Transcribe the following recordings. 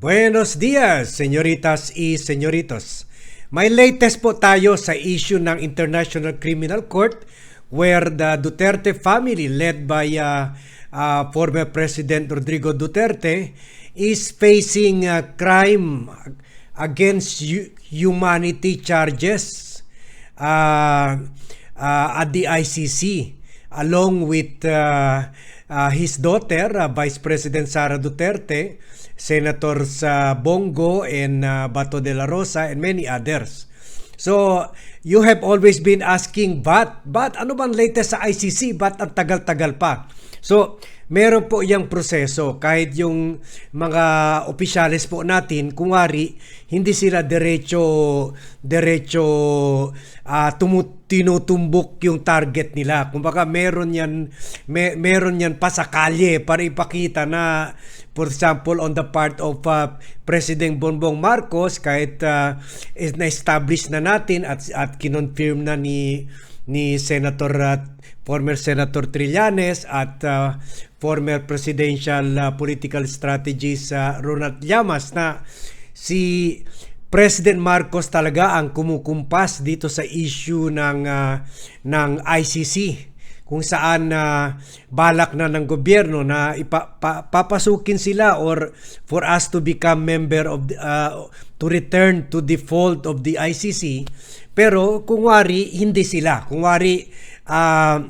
Buenos dias, señoritas y señoritos. May latest po tayo sa issue ng International Criminal Court where the Duterte family led by uh, uh, former President Rodrigo Duterte is facing uh, crime against hu- humanity charges uh, uh, at the ICC along with uh, uh, his daughter, uh, Vice President Sara Duterte, Senators uh, Bongo and uh, Bato de la Rosa and many others. So, you have always been asking, but, but ano bang latest sa ICC? But ang tagal-tagal pa? So, meron po yung proseso. Kahit yung mga opisyalis po natin kung wari hindi sila diretso diretso uh, tumu, tinutumbok yung target nila. Kumbaga meron yan may, meron yan pa sa kalye para ipakita na for example on the part of uh, President Bongbong Marcos kahit uh, na-establish na natin at at kinonfirm na ni ni Senator uh, former Senator Trillanes at uh, former presidential uh, political strategist uh, Ronald Llamas na si President Marcos talaga ang kumukumpas dito sa issue ng uh, ng ICC kung saan uh, balak na ng gobyerno na ipapapasukin sila or for us to become member of the, uh, to return to default of the ICC pero kung wari hindi sila. Kung wari uh,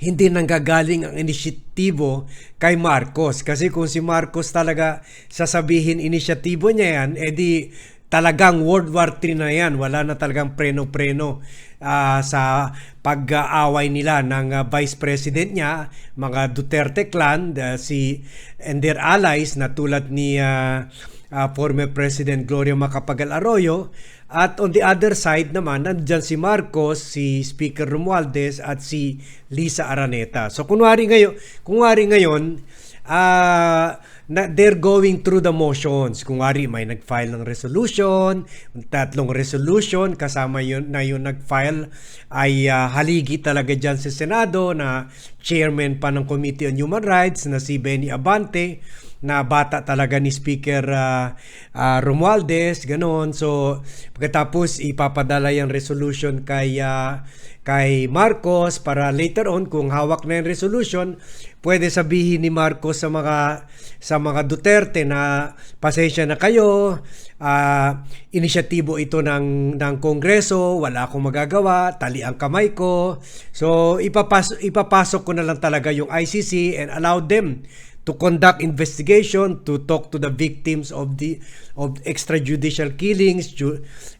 hindi nanggagaling ang inisyatibo kay Marcos. Kasi kung si Marcos talaga sasabihin inisyatibo niya yan, edi talagang World War III na yan. Wala na talagang preno-preno uh, sa pag-aaway nila ng uh, Vice President niya, mga Duterte clan, uh, si and their allies na tulad ni uh, uh, former President Gloria Macapagal Arroyo at on the other side naman, nandyan si Marcos, si Speaker Romualdez at si Lisa Araneta. So kunwari ngayon, kunwari ngayon, uh, na they're going through the motions. Kung wari may nag-file ng resolution, tatlong resolution kasama yun na yung nag-file ay uh, haligi talaga diyan sa Senado na chairman pa ng Committee on Human Rights na si Benny Abante na bata talaga ni Speaker uh, uh, Romualdez, ganoon. So, pagkatapos ipapadala yung resolution kay uh, kay Marcos para later on kung hawak na yung resolution, pwede sabihin ni Marcos sa mga sa mga Duterte na pasensya na kayo, uh, inisyatibo ito ng ng Kongreso, wala akong magagawa, tali ang kamay ko. So ipapasok ipapasok ko na lang talaga yung ICC and allow them to conduct investigation, to talk to the victims of the of extrajudicial killings,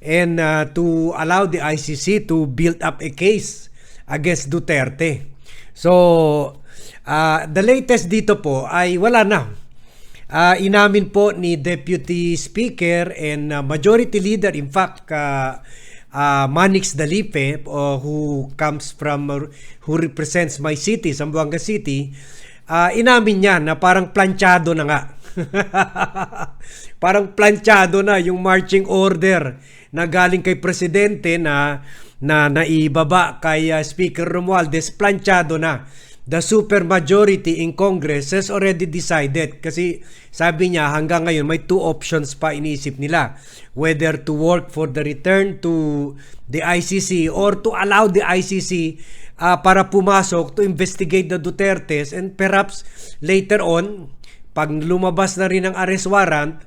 and uh, to allow the ICC to build up a case against Duterte. So, uh, the latest dito po ay wala na. Uh, inamin po ni Deputy Speaker and uh, Majority Leader, in fact, uh, uh, Manix Dalipe, uh, who comes from, uh, who represents my city, Zamboanga City, uh, inamin niya na parang planchado na nga. parang planchado na yung marching order na galing kay presidente na na naibaba kay uh, Speaker Romualdez. Planchado na. The super majority in Congress has already decided. Kasi sabi niya hanggang ngayon may two options pa iniisip nila. Whether to work for the return to the ICC or to allow the ICC uh, para pumasok to investigate the Dutertes and perhaps later on pag lumabas na rin ang arrest warrant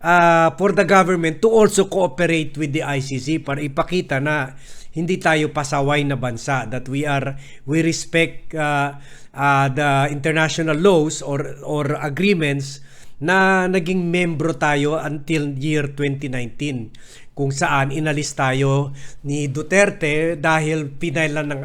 uh, for the government to also cooperate with the ICC para ipakita na hindi tayo pasaway na bansa that we are we respect uh, uh, the international laws or or agreements na naging membro tayo until year 2019 kung saan inalis tayo ni Duterte dahil pinailan ng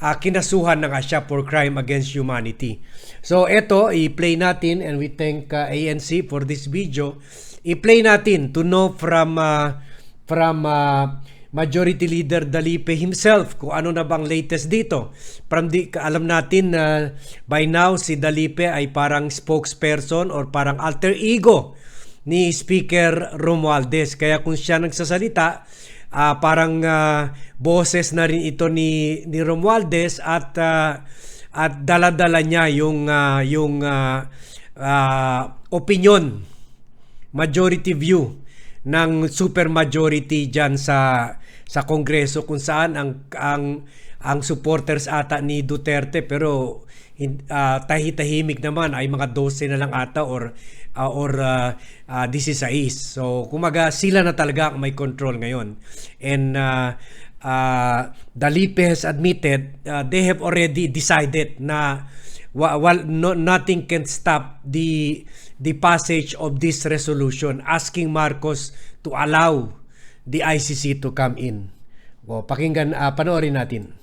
uh, kinasuhan na nga siya for crime against humanity. So eto, i-play natin and we thank uh, ANC for this video. I-play natin to know from uh, from uh, Majority Leader Dalipe himself kung ano na bang latest dito. From di, alam natin na uh, by now si Dalipe ay parang spokesperson or parang alter ego ni Speaker Romualdez. Kaya kung siya nagsasalita, uh, parang uh, boses na rin ito ni ni Romualdez at uh, at daladala niya yung uh, yung uh, uh, opinion majority view ng super majority diyan sa sa Kongreso kung saan ang ang ang supporters ata ni Duterte pero ah, tahi-tahimik naman. Ay mga 12 na lang ata or ah, or ah, ah, 16. So kumaga sila na talaga ang may control ngayon. And uh, uh, Dalipe has admitted uh, they have already decided na wa- wal, no, nothing can stop the the passage of this resolution asking Marcos to allow the ICC to come in. O, pakinggan, uh, panoorin natin.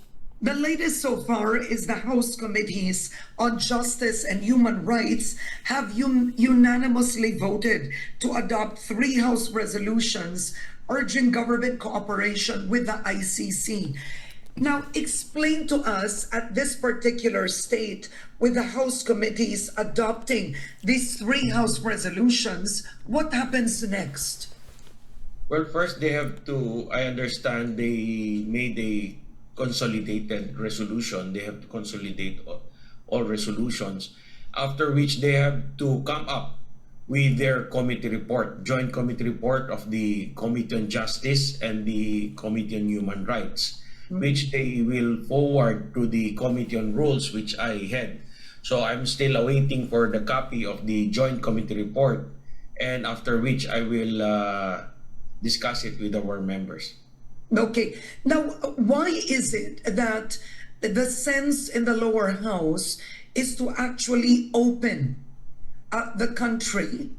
The latest so far is the House committees on justice and human rights have un- unanimously voted to adopt three House resolutions urging government cooperation with the ICC. Now, explain to us at this particular state, with the House committees adopting these three House resolutions, what happens next? Well, first they have to, I understand they made a consolidated resolution. They have to consolidate all, all resolutions, after which they have to come up with their committee report, joint committee report of the Committee on Justice and the Committee on Human Rights, which they will forward to the Committee on Rules, which I had. So I'm still awaiting for the copy of the joint committee report, and after which I will uh, discuss it with our members. Okay. Now, why is it that the sense in the lower house is to actually open uh, the country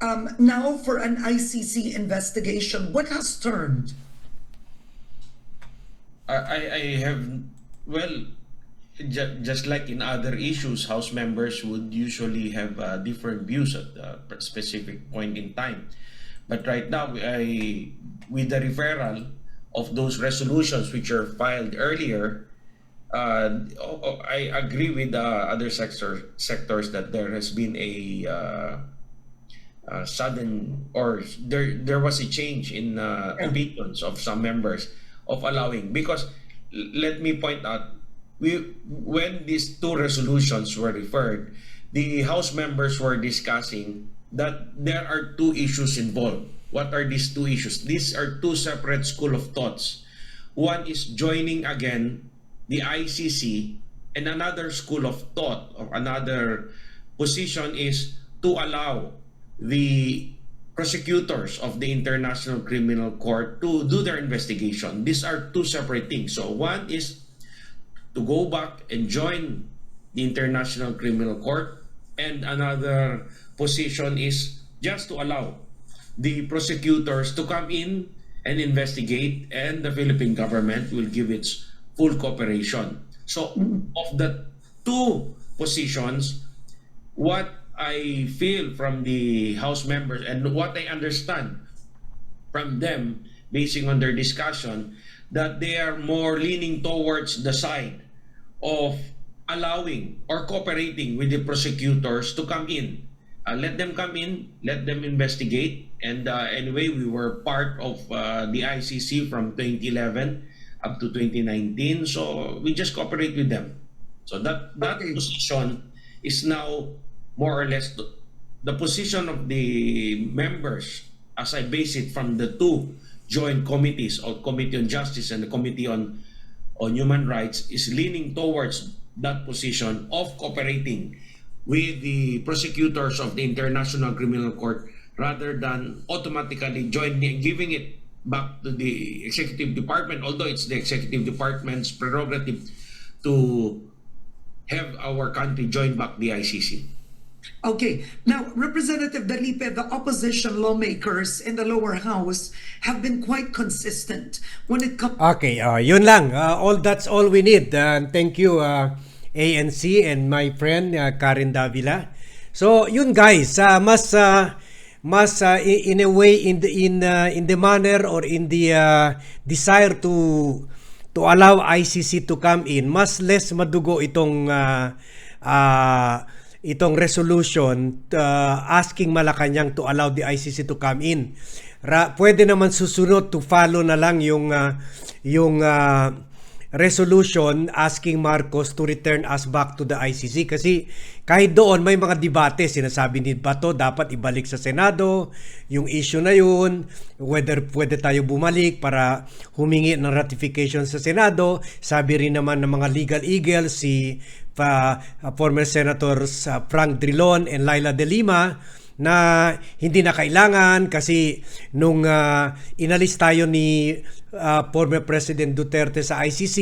um, now for an ICC investigation? What has turned? I, I have, well, ju- just like in other issues, House members would usually have uh, different views at a specific point in time. But right now, I, with the referral of those resolutions which are filed earlier, uh, oh, oh, I agree with uh, other sector, sectors that there has been a uh, uh, sudden or there there was a change in uh, opinions of some members of allowing because let me point out we when these two resolutions were referred the house members were discussing that there are two issues involved what are these two issues these are two separate school of thoughts one is joining again the ICC and another school of thought or another position is to allow the prosecutors of the International Criminal Court to do their investigation. These are two separate things. So one is to go back and join the International Criminal Court and another position is just to allow the prosecutors to come in and investigate and the Philippine government will give its full cooperation. So of the two positions, what I feel from the House members and what I understand from them, basing on their discussion, that they are more leaning towards the side of allowing or cooperating with the prosecutors to come in. Uh, let them come in, let them investigate. And uh, anyway, we were part of uh, the ICC from 2011 up to 2019. So we just cooperate with them. So that, that Okay. position is now more or less the, the position of the members as I base it from the two joint committees or Committee on Justice and the Committee on on Human Rights is leaning towards that position of cooperating with the prosecutors of the International Criminal Court rather than automatically joining giving it back to the executive department although it's the executive department's prerogative to have our country join back the ICC. Okay. Now, Representative Dalipe, the opposition lawmakers in the lower house have been quite consistent when it comes Okay, uh, yun lang. Uh, all that's all we need. Uh, thank you uh, ANC and my friend uh, Karen Davila. So, yun guys, uh, mas uh, mas uh, in a way in the in uh, in the manner or in the uh, desire to to allow ICC to come in, mas less madugo itong uh, uh, itong resolution uh, asking Malacanang to allow the ICC to come in. Ra, pwede naman susunod to follow na lang yung uh, yung uh, resolution asking Marcos to return us back to the ICC kasi kahit doon may mga debate. Sinasabi ni Bato dapat ibalik sa Senado yung issue na yun whether pwede tayo bumalik para humingi ng ratification sa Senado. Sabi rin naman ng mga legal eagles si pa, former senators uh, Frank Drilon and Laila De Lima na hindi na kailangan kasi nung ah, inalis tayo ni ah, former President Duterte sa ICC,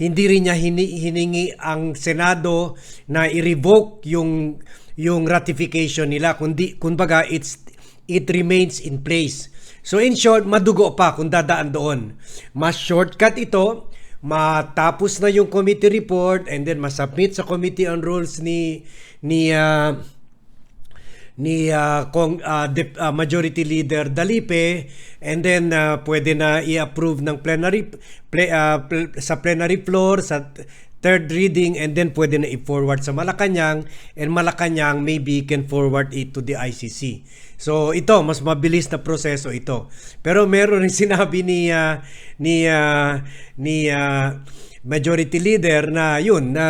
hindi rin niya hini- hiningi ang Senado na i-revoke yung yung ratification nila kundi kumbaga it's it remains in place. So in short, madugo pa kung dadaan doon. Mas shortcut ito, matapos na yung committee report and then masubmit sa Committee on Rules ni ni ah, ni ah, Kong, ah, Dep- ah, Majority Leader Dalipe and then ah, pwede na i-approve ng plenary ple- ah, pl- sa plenary floor sa third reading and then pwede na i-forward sa Malacanang and Malacanang maybe can forward it to the ICC. So ito mas mabilis na proseso ito. Pero meron rin sinabi ni ah, ni ah, ni ah, Majority Leader na yun na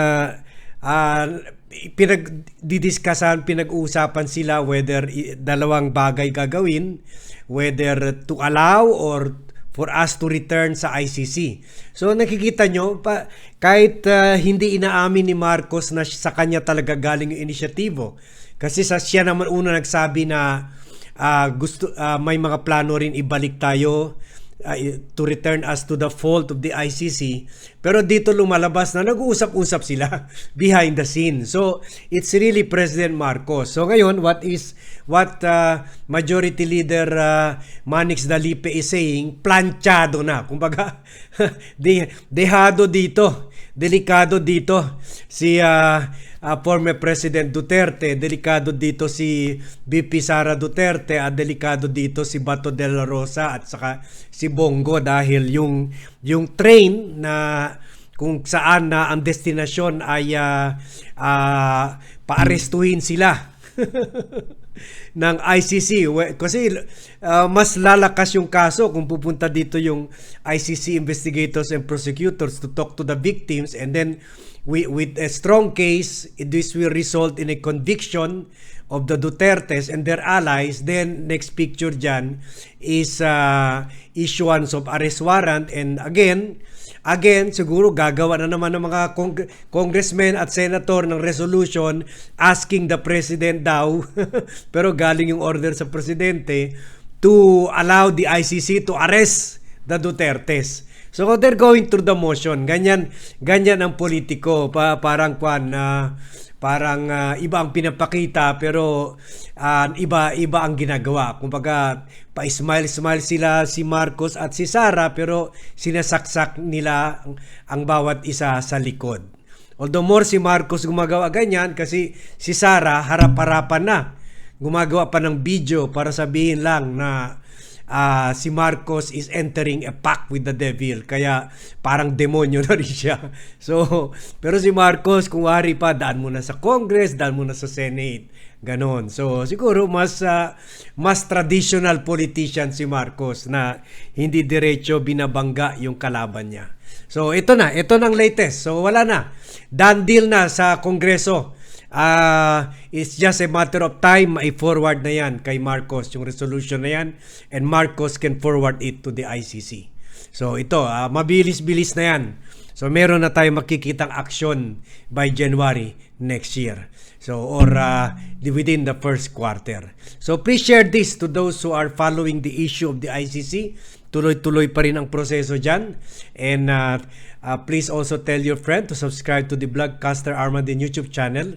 ah, pinagdidiskasan, pinag-uusapan sila whether dalawang bagay gagawin, whether to allow or for us to return sa ICC. So nakikita nyo, pa, kahit ah, hindi inaamin ni Marcos na sa kanya talaga galing yung inisyatibo, kasi sa siya naman una nagsabi na ah, gusto ah, may mga plano rin ibalik tayo uh, to return us to the fault of the ICC. Pero dito lumalabas na nag-uusap-usap sila behind the scene. So, it's really President Marcos. So, ngayon, what is what uh, Majority Leader uh, Manix Dalipe is saying, planchado na. Kumbaga, de, dehado dito. Delikado dito. Si uh, uh, former President Duterte, delikado dito si BP Sara Duterte, at delikado dito si Bato de la Rosa at saka si Bongo dahil yung yung train na kung saan na ang destinasyon ay uh, uh, paarestuhin sila ng ICC kasi uh, mas lalakas yung kaso kung pupunta dito yung ICC investigators and prosecutors to talk to the victims. And then we, with a strong case this will result in a conviction of the Dutertes and their allies then next picture dyan is uh, issuance of arrest warrant and again Again, siguro gagawa na naman ng mga cong- congressmen at senator ng resolution asking the president daw, pero galing yung order sa presidente, to allow the ICC to arrest the Dutertes. So they're going through the motion. Ganyan, ganyan ang politiko. Pa, parang kwan na parang ah, iba ang pinapakita pero ah, iba iba ang ginagawa. Kumbaga pa-smile-smile sila si Marcos at si Sara pero sinasaksak nila ang bawat isa sa likod. Although more si Marcos gumagawa ganyan kasi si Sara harap-harapan na. Gumagawa pa ng video para sabihin lang na ah, si Marcos is entering a pact with the devil. Kaya parang demonyo na rin siya. So, pero si Marcos, kung wari pa, daan muna sa Congress, daan muna sa Senate. Ganon. So, siguro mas ah, mas traditional politician si Marcos na hindi diretso binabangga yung kalaban niya. So, ito na. Ito nang latest. So, wala na. Done deal na sa Kongreso. Ah, it's just a matter of time i-forward na yan kay Marcos yung resolution na yan and Marcos can forward it to the ICC. So ito, ah, mabilis-bilis na yan. So meron na tayong makikitang action by January next year. So or ah, within the first quarter. So please share this to those who are following the issue of the ICC. Tuloy-tuloy pa rin ang proseso dyan. And ah, ah, please also tell your friend to subscribe to the Vlogcaster Armandin YouTube channel.